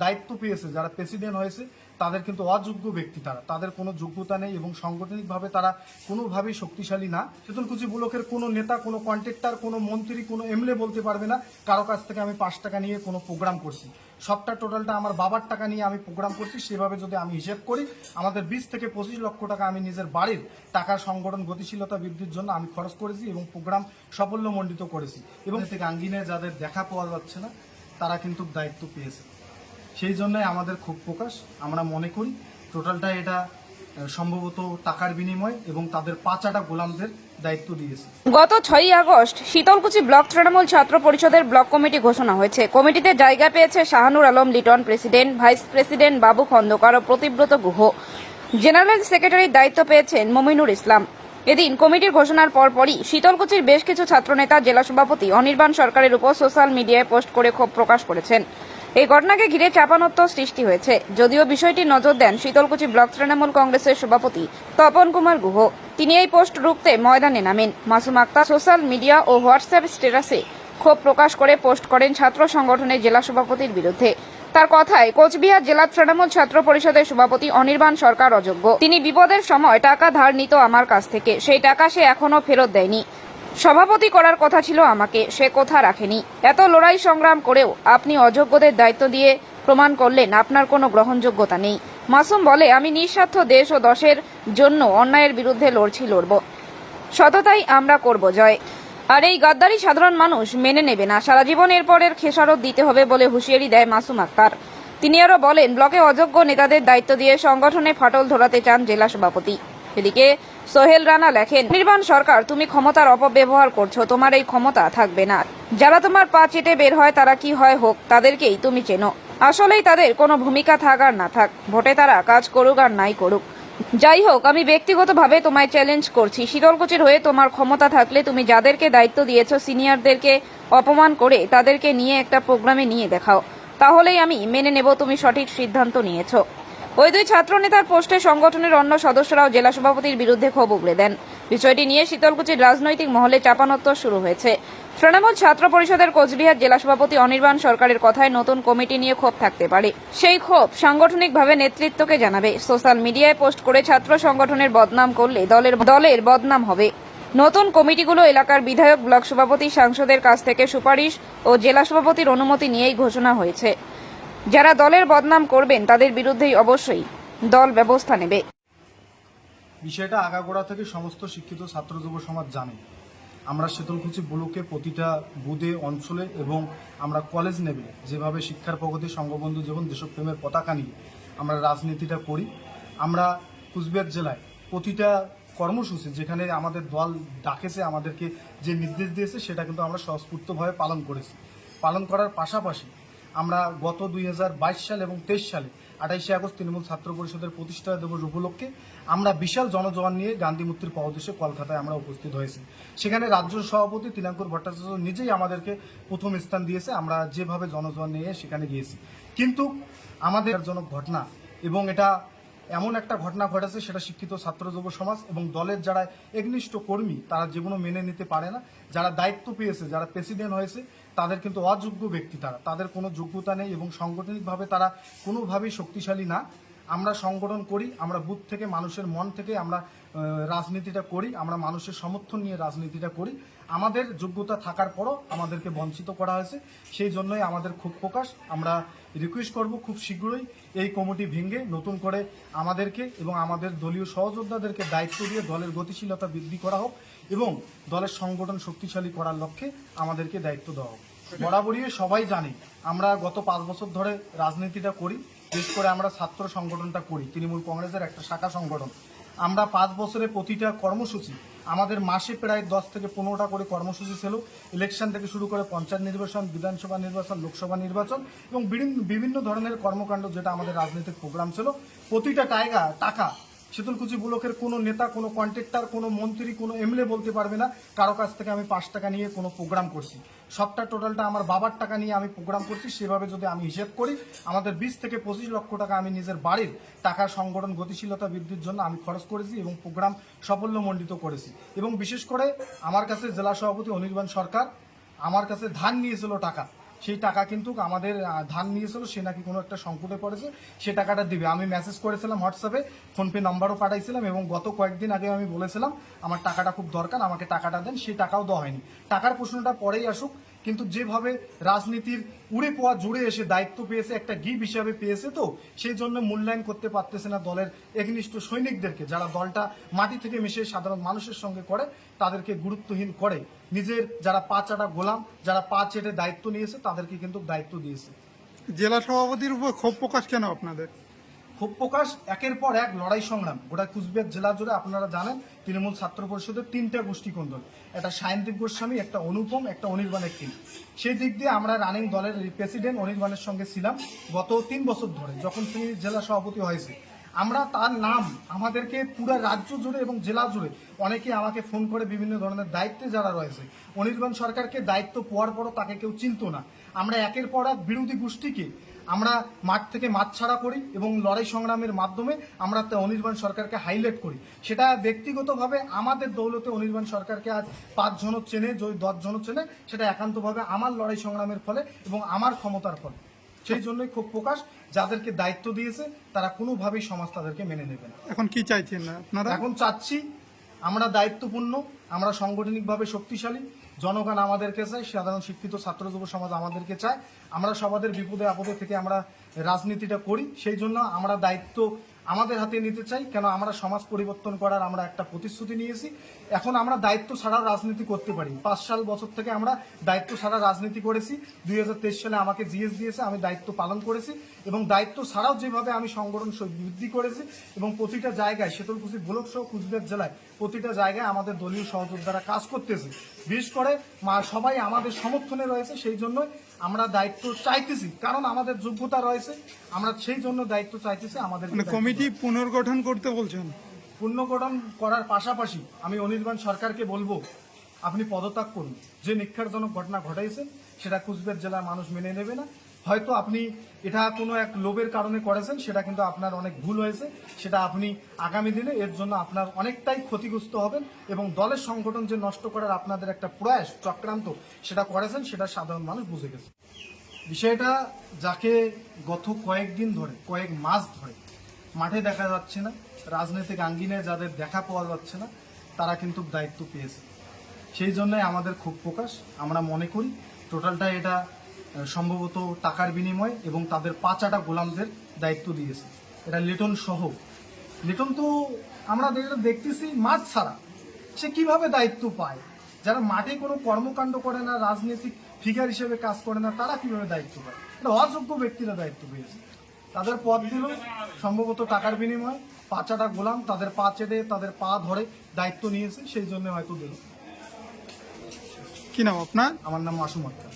দায়িত্ব পেয়েছে, যারা প্রেসিডেন্ট হয়েছে, তাদের কিন্তু অযোগ্য ব্যক্তি তারা। তাদের কোনো যোগ্যতা নেই এবং সাংগঠনিকভাবে তারা কোনোভাবেই শক্তিশালী না। শীতলকুচি ব্লকের কোনো নেতা, কোনো কন্ট্রাক্টর কোনো মন্ত্রী, কোনো এমএলএ বলতে পারবে না, কারও কাছ থেকে আমি পাঁচ টাকা নিয়ে কোনো প্রোগ্রাম করছি। সবটা টোটালটা আমার বাবার টাকা নিয়ে আমি প্রোগ্রাম করছি, সেভাবে যদি আমি হিসেব করি, আমাদের বিশ থেকে পঁচিশ লক্ষ টাকা আমি নিজের বাড়ির টাকার সংগঠন গতিশীলতা বৃদ্ধির জন্য আমি খরচ করেছি এবং প্রোগ্রাম সাফল্যমণ্ডিত করেছি। এবং থেকে আঙ্গিনে যাদের দেখা পাওয়া যাচ্ছে না, তারা কিন্তু দায়িত্ব পেয়েছে। সেই জন্যই আমাদের খুব প্রকাশ। আমরা মনে করি টোটালটা এটা সম্ভবত টাকার বিনিময় এবং তাদের পাঁচাটা গোলামদের দায়িত্ব দিয়েছে। গত ছয়ই আগস্ট শীতলকুচি ব্লক তৃণমূল ছাত্র পরিষদের ব্লক কমিটি ঘোষণা হয়েছে। কমিটিতে জায়গা পেয়েছে Shahanur Alam, Liton president, vice president Babu Khandakar ও প্রতিব্রত গুহ। জেনারেল সেক্রেটারির দায়িত্ব পেয়েছেন মমিনুর ইসলাম। এদিন কমিটির ঘোষণার পরপরই শীতলকুচির বেশ কিছু ছাত্রনেতা, জেলা সভাপতি, অনির্বাণ সরকারের উপর সোশ্যাল মিডিয়ায় পোস্ট করে ক্ষোভ প্রকাশ করেছেন। এই ঘটনাকে ঘিরে চাপানত্ব সৃষ্টি হয়েছে। যদিও বিষয়টি নজর দেন শীতলকুচি ব্লক তৃণমূল কংগ্রেসের সভাপতি তপন কুমার গুহ। তিনি এই পোস্ট রুখতে ময়দানে নামেন। মাসুম আক্তার সোশ্যাল মিডিয়া ও হোয়াটসঅ্যাপ স্ট্যাটাসে ক্ষোভ প্রকাশ করে পোস্ট করেন ছাত্র সংগঠনের জেলা সভাপতির বিরুদ্ধে। তার কথায়, কোচবিহার জেলা তৃণমূল ছাত্র পরিষদের সভাপতি অনির্বাণ সরকার অযোগ্য। তিনি বিপদের সময় টাকা ধার নিত আমার কাছ থেকে। সেই টাকা সে এখনও ফেরত দেয়নি। সভাপতি করার কথা ছিল আমাকে, সে কথা রাখেনি। এত লড়াই সংগ্রাম করেও আপনি অযোগ্যদের দায়িত্ব দিয়ে প্রমাণ করলেন, আপনার কোনো গ্রহণযোগ্যতা নেই। মাসুম বলে, আমি নিঃস্বার্থ দেশ ও দশের জন্য অন্যায়ের বিরুদ্ধে লড়ছি, লড়ব। সততাই আমরা করব, জয়। আর এই গাদ্দারি সাধারণ মানুষ মেনে নেবে না। সারা জীবন এরপরের খেসারত দিতে হবে বলে হুঁশিয়ারি দেয় মাসুম আক্তার। তিনি আরও বলেন, ব্লকে অযোগ্য নেতাদের দায়িত্ব দিয়ে সংগঠনে ফাটল ধরাতে চান জেলা সভাপতি। এদিকে সোহেল রানা লেখেন নির্বাণ সরকার, তুমি ক্ষমতার অপব্যবহার করছ, তোমার এই ক্ষমতা থাকবে না। যারা তোমার পা চেটে বের হয়, তারা কি হয় হোক, তাদেরকেই তুমি চেনো। আসলেই তাদের কোনো ভূমিকা থাক আর না থাক, ভোটে তারা কাজ করুক আর নাই করুক। যাই হোক, আমি ব্যক্তিগতভাবে তোমায় চ্যালেঞ্জ করছি, শীতলকুচির হয়ে তোমার ক্ষমতা থাকলে তুমি যাদেরকে দায়িত্ব দিয়েছ সিনিয়রদেরকে অপমান করে তাদেরকে নিয়ে একটা প্রোগ্রামে নিয়ে দেখাও। তাহলেই আমি মেনে নেব, তুমি সঠিক সিদ্ধান্ত নিয়েছো। ওই দুই ছাত্রনেতার পোস্টে সংগঠনের অন্য সদস্যরাও জেলা সভাপতির বিরুদ্ধে ক্ষোভ উগলে দেন। বিষয়টি নিয়ে শীতলকুচির রাজনৈতিক মহলে চাপানোত্তর শুরু হয়েছে। তৃণমূল ছাত্র পরিষদের কোচবিহার জেলা সভাপতি অনির্বাণ সরকারের কথায় নতুন কমিটি নিয়ে ক্ষোভ থাকতে পারে। সেই ক্ষোভ সাংগঠনিকভাবে নেতৃত্বকে জানাবে। সোশ্যাল মিডিয়ায় পোস্ট করে ছাত্র সংগঠনের বদনাম করলে দলের দলের বদনাম হবে। নতুন কমিটিগুলো এলাকার বিধায়ক, ব্লক সভাপতি, সাংসদের কাছ থেকে সুপারিশ ও জেলা সভাপতির অনুমতি নিয়েই ঘোষণা হয়েছে। যারা দলের বদনাম করবেন, তাদের বিরুদ্ধেই অবশ্যই দল ব্যবস্থা নেবে। বিষয়টা আগাগোড়া থেকে সমস্ত শিক্ষিত ছাত্র যুব সমাজ জানে। আমরা শীতলকুচি ব্লকে প্রতিটা বুধে অঞ্চলে এবং আমরা কলেজ নেবে যেভাবে শিক্ষার প্রগতি, সংঘবন্ধু যেমন দেশপ্রেমের পতাকা নিয়ে আমরা রাজনীতিটা করি, আমরা কুচবিহার জেলায় প্রতিটা কর্মসূচি যেখানে আমাদের দল ডাকেছে, আমাদেরকে যে নির্দেশ দিয়েছে, সেটা কিন্তু আমরা স্বস্ফূর্তভাবে পালন করেছি। পালন করার পাশাপাশি আমরা গত দুই হাজার বাইশ সাল এবং তেইশ সালে আঠাইশে আগস্ট তৃণমূল ছাত্র পরিষদের প্রতিষ্ঠা দিবস উপলক্ষে আমরা বিশাল জনজোয়ান নিয়ে গান্ধী মূর্তির পাদদেশে কলকাতায় আমরা উপস্থিত হয়েছি। সেখানে রাজ্য সভাপতি তিনাঙ্কুর ভট্টাচার্য নিজেই আমাদেরকে প্রথম স্থান দিয়েছে, আমরা যেভাবে জনজোয়ান নিয়ে সেখানে গিয়েছি। কিন্তু আমাদের জনক ঘটনা এবং এটা এমন একটা ঘটনা ঘটেছে, সেটা শিক্ষিত ছাত্র যুব সমাজ এবং দলের যারা একনিষ্ঠ কর্মী, তারা যেগুলো মেনে নিতে পারে না। যারা দায়িত্ব পেয়েছে, যারা প্রেসিডেন্ট হয়েছে তাদের কিন্তু অযোগ্য ব্যক্তি তারা। তাদের কোনো যোগ্যতা নেই এবং সাংগঠনিকভাবে তারা কোনোভাবেই শক্তিশালী না। আমরা সংগঠন করি, আমরা বুথ থেকে, মানুষের মন থেকে আমরা রাজনীতিটা করি, আমরা মানুষের সমর্থন নিয়ে রাজনীতিটা করি। আমাদের যোগ্যতা থাকার পরও আমাদেরকে বঞ্চিত করা হয়েছে। সেই জন্যই আমাদের ক্ষোভ প্রকাশ। আমরা রিকোয়েস্ট করব খুব শীঘ্রই এই কমিটি ভেঙে নতুন করে আমাদেরকে এবং আমাদের দলীয় সহযোদ্ধাদেরকে দায়িত্ব দিয়ে দলের গতিশীলতা বৃদ্ধি করা হোক এবং দলের সংগঠন শক্তিশালী করার লক্ষ্যে আমাদেরকে দায়িত্ব দেওয়া হোক। বরাবরই সবাই জানে, আমরা গত পাঁচ বছর ধরে রাজনীতিটা করি, বিশেষ করে আমরা ছাত্র সংগঠনটা করি, তৃণমূল কংগ্রেসের একটা শাখা সংগঠন। আমরা পাঁচ বছরে প্রতিটা কর্মসূচি আমাদের মাসে প্রায় দশ থেকে পনেরোটা করে কর্মসূচি ছিল। ইলেকশন থেকে শুরু করে পঞ্চায়েত নির্বাচন, বিধানসভা নির্বাচন, লোকসভা নির্বাচন এবং বিভিন্ন ধরনের কর্মকাণ্ড যেটা আমাদের রাজনৈতিক প্রোগ্রাম ছিল। প্রতিটা টাইগা টাকা শীতলকুচি ব্লকের কোনো নেতা, কোনো কন্ট্রাক্টর কোনো মন্ত্রী, কোনো এমএলএ বলতে পারবে না, কারও কাছ থেকে আমি পাঁচ টাকা নিয়ে কোনো প্রোগ্রাম করছি। সবটা টোটালটা আমার বাবার টাকা নিয়ে আমি প্রোগ্রাম করছি, সেভাবে যদি আমি হিসেব করি, আমাদের বিশ থেকে পঁচিশ লক্ষ টাকা আমি নিজের বাড়ির টাকার সংগঠন গতিশীলতা বৃদ্ধির জন্য আমি খরচ করেছি এবং প্রোগ্রাম সাফল্যমণ্ডিত করেছি। এবং বিশেষ করে আমার কাছে জেলা সভাপতি অনির্বাণ সরকার, আমার কাছে ধান নিয়েছিল টাকা। সেই টাকা কিন্তু আমাদের ধান নিয়েছিল, সে নাকি কোনো একটা সংকটে পড়েছে, সে টাকাটা দিবে। আমি মেসেজ করেছিলাম হোয়াটসঅ্যাপে ফোনপে নাম্বারও পাঠাইছিলাম এবং গত কয়েকদিন আগে আমি বলেছিলাম, আমার টাকাটা খুব দরকার, আমাকে টাকাটা দেন। সেই টাকাও দেওয়া হয়নি। টাকার প্রশ্নটা পরেই আসুক কিন্তু যেভাবে রাজনীতির উড়ে পোয়া জুড়ে এসে দায়িত্ব পেয়েছে, একটা গিভ হিসাবে পেয়েছে তো, সেই জন্য মূল্যায়ন করতে পারতেছে না দলের একনিষ্ঠ সৈনিকদেরকে। যারা দলটা মাটি থেকে মিশে সাধারণ মানুষের সঙ্গে করে, তাদেরকে গুরুত্বহীন করে। নিজের যারা পা চাটা গোলাম, যারা পা চেটে দায়িত্ব নিয়েছে, তাদেরকে কিন্তু দায়িত্ব দিয়েছে। জেলা সভাপতির উপর ক্ষোভ প্রকাশ কেন আপনাদের? ক্ষোভ প্রকাশ, একের পর এক লড়াই সংগ্রাম। গোটা কুচবিহার জেলা জুড়ে আপনারা জানেন, তৃণমূল ছাত্র পরিষদের তিনটা গোষ্ঠী কোন্দল। একটা সায়ন্তিক গোস্বামী, একটা অনুপম, একটা অনির্বাণের টিম সেই দিক দিয়ে আমরা রানিং দলের প্রেসিডেন্ট অনির্বাণের সঙ্গে ছিলাম গত তিন বছর ধরে, যখন তিনি জেলা সভাপতি হয়েছে আমরা তার নাম আমাদেরকে পুরো রাজ্য জুড়ে এবং জেলা জুড়ে অনেকে আমাকে ফোন করে বিভিন্ন ধরনের দায়িত্বে যারা রয়েছে। অনির্বাণ সরকারকে দায়িত্ব পাওয়ার পরও তাকে কেউ চিনত না। আমরা একের পর এক বিরোধী গোষ্ঠীকে আমরা মাঠ থেকে মাঠ ছাড়া করি এবং লড়াই সংগ্রামের মাধ্যমে আমরা তা অনির্বাণ সরকারকে হাইলাইট করি। সেটা ব্যক্তিগতভাবে আমাদের দৌলতে অনির্বাণ সরকারকে আজ পাঁচ জন চেনে যদি দশ জন চেনে সেটা একান্তভাবে আমার লড়াই সংগ্রামের ফলে এবং আমার ক্ষমতার ফলে। সেই জন্যই খুব প্রকাশ যাদেরকে দায়িত্ব দিয়েছে তারা কোনোভাবেই সমাজ তাদেরকে মেনে নেবে না। এখন কি চাইছেন না আপনারা? এখন চাচ্ছি আমরা দায়িত্বপূর্ণ আমরা সাংগঠনিকভাবে শক্তিশালী জনগণ আমাদেরকে চায়, সাধারণ শিক্ষিত ছাত্র যুব সমাজ আমাদেরকে চায়। আমরা সবাদের বিপদে আপদে থেকে আমরা রাজনীতিটা করি। সেই জন্য আমরা দায়িত্ব আমাদের হাতে নিতে চাই কেন আমরা সমাজ পরিবর্তন করার আমরা একটা প্রতিশ্রুতি নিয়েছি। এখন আমরা দায়িত্ব ছাড়া রাজনীতি করতে পারি পাঁচ সাল বছর থেকে আমরা দায়িত্ব ছাড়া রাজনীতি করেছি। দুই হাজার তেইশ সালে আমাকে জিএস দিয়েছে আমি দায়িত্ব পালন করেছি এবং দায়িত্ব ছাড়াও যেভাবে আমি সংগঠন বৃদ্ধি করেছি এবং প্রতিটা জায়গায় শীতলকুচি ব্লক সহ কুচবিহার জেলায় প্রতিটা জায়গায় আমাদের দলীয় সহযোদ্ধারা কাজ করতেছে। বিশেষ করে মা সবাই আমাদের সমর্থনে রয়েছে সেই জন্য আমরা দায়িত্ব চাইতেছি। কারণ আমাদের যোগ্যতা রয়েছে আমরা সেই জন্য দায়িত্ব চাইতেছি আমাদের মানে কমিটি পুনর্গঠন করতে বলছেন। পুনর্গঠন করার পাশাপাশি আমি অনির্বাণ সরকারকে বলব, আপনি পদত্যাগ করুন। যে নিক্ষারজনক ঘটনা ঘটাইছেন সেটা কুচবিহার জেলার মানুষ মেনে নেবে না। হয়তো আপনি এটা কোনো এক লোভের কারণে করেছেন, সেটা কিন্তু আপনার অনেক ভুল হয়েছে, সেটা আপনি আগামী দিনে এর জন্য আপনার অনেকটাই ক্ষতিগ্রস্ত হবেন এবং দলের সংগঠন যে নষ্ট করার আপনাদের একটা প্রয়াস, চক্রান্ত সেটা করেছেন, সেটা সাধারণ মানুষ বুঝে গেছে। বিষয়টা যাকে গত কয়েকদিন ধরে, কয়েক মাস ধরে মাঠে দেখা যাচ্ছে না, রাজনৈতিক আঙ্গিনে যাদের দেখা পাওয়া যাচ্ছে না, তারা কিন্তু দায়িত্ব পেয়েছে। সেই জন্যই আমাদের খুব প্রকাশ। আমরা মনে করি টোটালটা এটা সম্ভবত টাকার বিনিময় এবং তাদের পাঁচাটা গোলামদের দায়িত্ব দিয়েছে। এটা লিটন সহ। লিটন তো আমরা যেটা দেখতেছি মাঠ ছাড়া। সে কীভাবে দায়িত্ব পায়? যারা মাঠে কোনো কর্মকাণ্ড করে না, রাজনৈতিক ফিগার হিসেবে কাজ করে না, তারা কীভাবে দায়িত্ব পায়? এটা অযোগ্য ব্যক্তিরা দায়িত্ব পেয়েছে। তাদের পথ দিল। সম্ভবত টাকার বিনিময়ে পাঁচাটা গোলাম তাদের পা চেটে তাদের পা ধরে দায়িত্ব নিয়েছে সেই জন্য হয়তো দিল। কি নাম আপনার? আমার নাম মাসুম আক্তার।